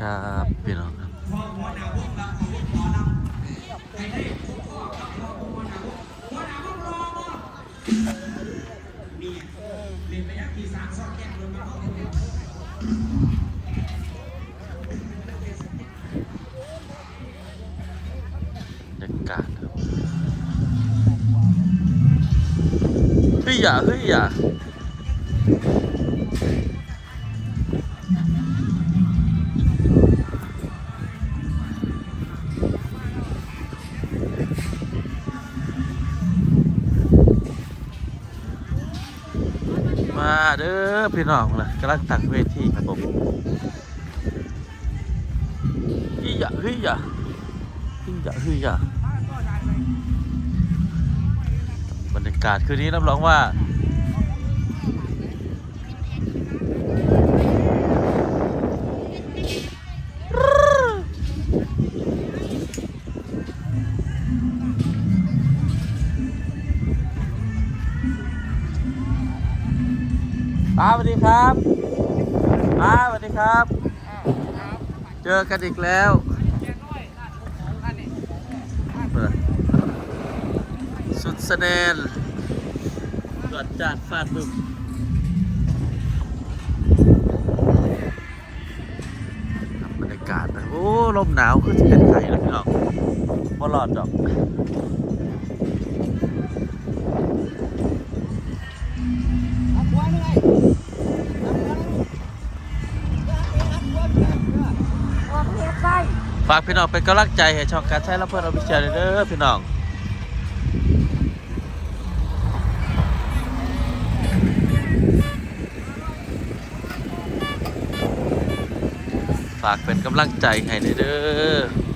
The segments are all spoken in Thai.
ครับพี่น้องครับบรรยากาศครับเฮ้ยอย่าเฮ้ยอย่า เด้อพี่น้องเลยกำลังตั้งเวทีครับผมฮ้ยอย่าเฮ้ยอย่าฮึ่ยอย่าฮึ่ยอย่าบรรยากาศคืนนี้รับรองว่า ป้าสวัสดีครับป้าสวัสดีครับ เจอกันอีกแล้วเปิดสุดแสดงตรวจจานฟาดบึ้มบรรยากาศนะโอ้ ลมหนาวคือจะเป็นไข่แล้วพี่น้องบ่รอดดอก ฝากพี่น้องเป็นกำลังใจให้ช่องการใช้รับเพื่อนอภิเชียเด้อพี่น้องฝากเป็นกำลังใจให้เด้อ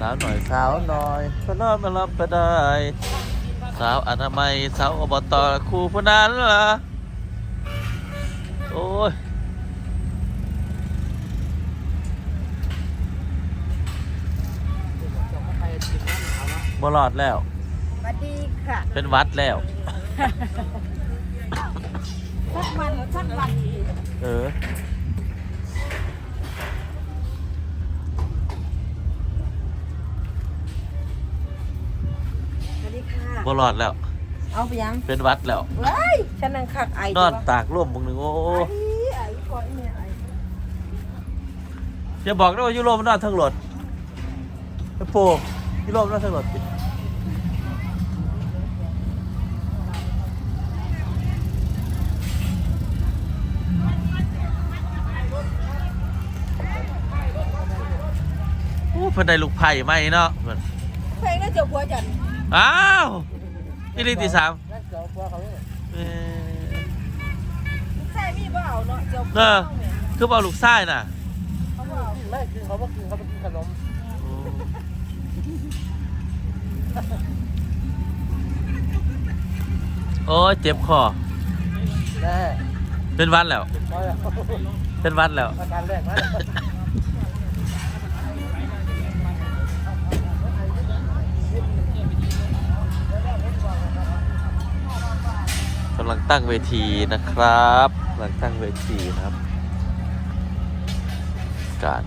สาวหน่อยสาวหน่อยก็นอนมารับไปได้ สาวอนามัยสาวอบตครูผู้นั้นล่ะโอ้ยบรอดแล้ว สวัสดีค่ะเป็นหวัดแล้ว สักวันสักวัน เออ บรอดแล้ว เอาไปยังเป็นหวัดแล้ว เว้ยฉันนั่งคักไอนอนตากร่มมึงหนึ่งโอ้ไอ้ไอ้ก่อนเนี่ยไอ้อย่าบอกนะว่ายุโรปมันนอนทั้งรถไอ้โปยุโรปนอนทั้งรถติโอ้เพิ่นได้ลูกไผ่ไหมเนาะเพิ่นเพลงน่าจะผัวจัน อ้าวอีลีตีสามเอ่อใช่มีบ่เอาเนาะเจ้าเออคือเอาลูกไส้น่ะเขาบ่เอาไม่คือเขาก็กินเขาไปกินขนมโอ้ยเจ็บคอแน่เป็นหวันแล้วเพราะเป็นหวันแล้วอาการแรกนะำลังตั้งเวทีนะครับกำลังตั้งเวทีนะครับ การ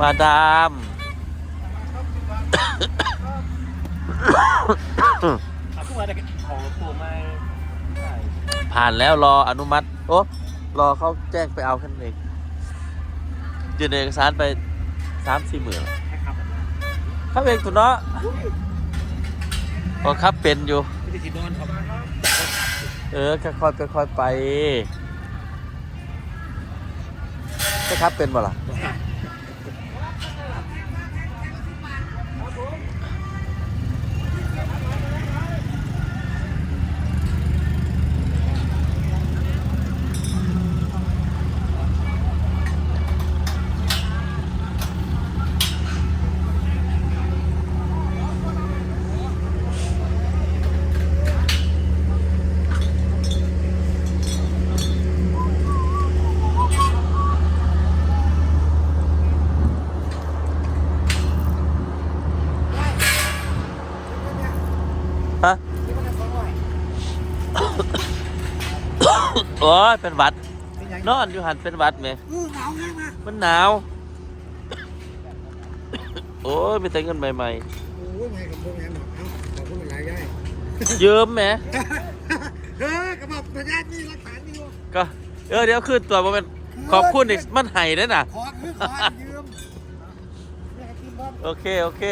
มาดามทุกวันจะของตัวไม่ผ่านแล้วรออนุมัติ โอ้รอเขาแจ้งไปเอาแค่นั้นเอง ยื่นเอกสารไปสามสี่หมื่นแค่ครับครับเองตัวเนาะพอครับเป็นอยู่เไม่ได้สินอนครับเออค่อยๆค่อยๆไปจะครับเป็นบ่ล่ะ ฮะโอ้ยเป็นหวัด นอนอยู่หันเป็นหวัดไหมหนาวไงมามันหนาว โอ้ยมีแต่เงินใหม่โอ้ยไม่กับพวกแม่หมดเอ้าขอบคุณหลายย่ายๆยืมไหมเออกระบอกพยานนี่รักฐานนี่วะก็เออเดี๋ยวขึ้นตัวมาเป็นขอบคุณอีกมันไห้ได้น่ะขอคือขอให้ยืมแม่กินบ้านโอเค โอเค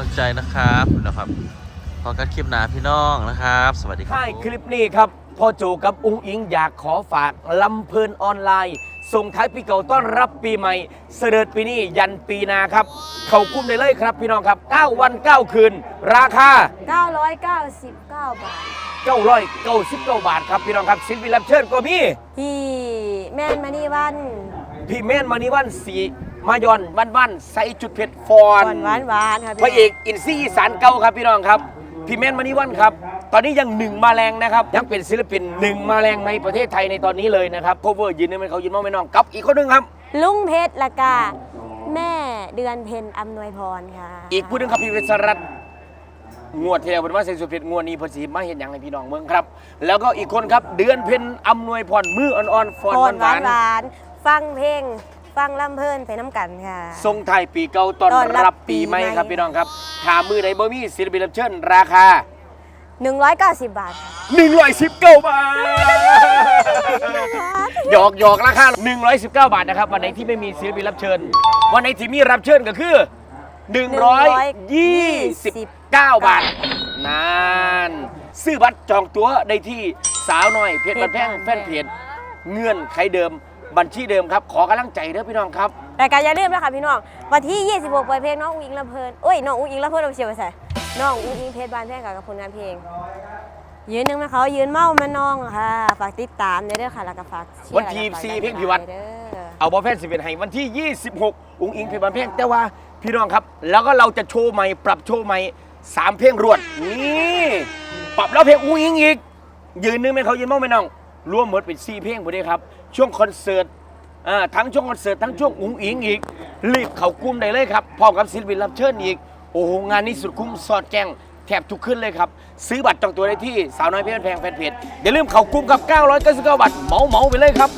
ลังใจนะครับขอบคุณนะครับพอกันคลิปหนาพี่น้องนะครับ สวัสดีครับท้ายคลิปนี้ครับพ่อโจกับอุ้งอิงอยากขอฝากลำเพลินออนไลน์ ส่งท้ายปีเก่าต้อนรับปีใหม่ เสด็จปีนี้ยันปีหนาครับ เขากุ้มได้เลยครับพี่น้องครับ 9 วัน 9 คืน ราคา 999 บาท 999บาทครับพี่น้องครับสินวิรับเชิญก็มีที่แม่นมานี่วัน พี่เม่นมานิวันสี มายอนวันวันๆใส่จุดเผ็ดฟอนก่อนหวานหวานๆค่ะพระเอกอินซี่อีสานเก่าครับพี่น้องครับพี่เม่นมานิวันครับ ตอนนี้ยังหนึ่งมาแรงนะครับยังเป็นศิลปินหนึ่งมาแรงในประเทศไทยในตอนนี้เลยนะครับโคเวอร์ยืนนึงเป็นเขายืนมองไม่น้องกับอีกคนหนึงครับ ลุงเพชรละกาแม่เดือนเพ็ญอำนวยพรค่ะ อีกผู้หนึงครับพี่เวสรัตน์งวดเทียวเป็นว่าเซนสุดเพชรงวดนี้เพอสีมาเห็นอย่างให้พี่น้องเมืองครับ แล้วก็อีกคนครับเดือนเพ็ญอำนวยพรมืออ่อนๆฟอนพรหวาวหานนหวานๆฟังเพลง ฟังลำเพลินไปน้ำกันค่ะๆทรงไทายปีเก่าต้อนต้อนรัรับบปีปีใหม่ใหม่ ครับพี่น้องครับถามมือไหนบ่มีศิลปินรับเชิญราคา 190 บาทค่ะ119 บาทหยอกหยอกราคา 119 บาทนะครับ วันไหนที่ไม่มีศิลปินรับเชิญ วันไหนที่มีรับเชิญก็คือ 129 บาทนานซื้อบัตรจองตั๋วได้ที่สาวน้อยเพจบันแพงแฟนเพจเงื่อนไขเดิม บัญชีเดิมครับ ขอกำลังใจเด้อพี่น้องครับ รายการอย่าลืมนะคะพี่น้อง วันที่ 26ปล่อยเพลงน้องอุ้งอิงลำเพลินโอ้ยน้องอุ้งอิงลำเพลินเอาเชียวไปใส่น้องอุ้งอิงเพชรบานแพงกับผลงานเพลง ยืนหนึ่งมาเขายืนเมามาน้องค่ะ ฝากติดตามเด้อค่ะแล้วก็ฝากเชียร์วันที่แล้วก็ฝากสี่เพลงพิวัตร เด้อ เอาบอลแฟนสิบเอ็ดให้วันที่ 26 อุ้งอิงเพลงบันเพลงแต่ว่าพี่น้องครับ แล้วก็เราจะโชว์ใหม่ ปรับโชว์ใหม่สามเพลงรวดนี่ปรับแล้วเพลงอุ้งอิงอีก ยืนนึงเป็นเขายืนมองไม่น้อง ร่วมหมดเป็นซี่เพลงหมดเลยครับ ช่วงคอนเสิร์ตอ่าทั้งช่วงคอนเสิร์ตทั้งช่วงอุ้งอิงอีก รีบเขากลุ้มได้เลยครับพร้อมกับศิลปินรับเชิญอีก โอ้โหงานนี้สุดคุ้มสอดแจ้งแทบทุกขึ้นเลยครับ ซื้อบัตรจองตัวได้ที่สาวน้อยเพชรแพงแฟนเพจอย่าลืมเขากลุ้มกับ 999บาทเหมาเหมาไปเลยครับ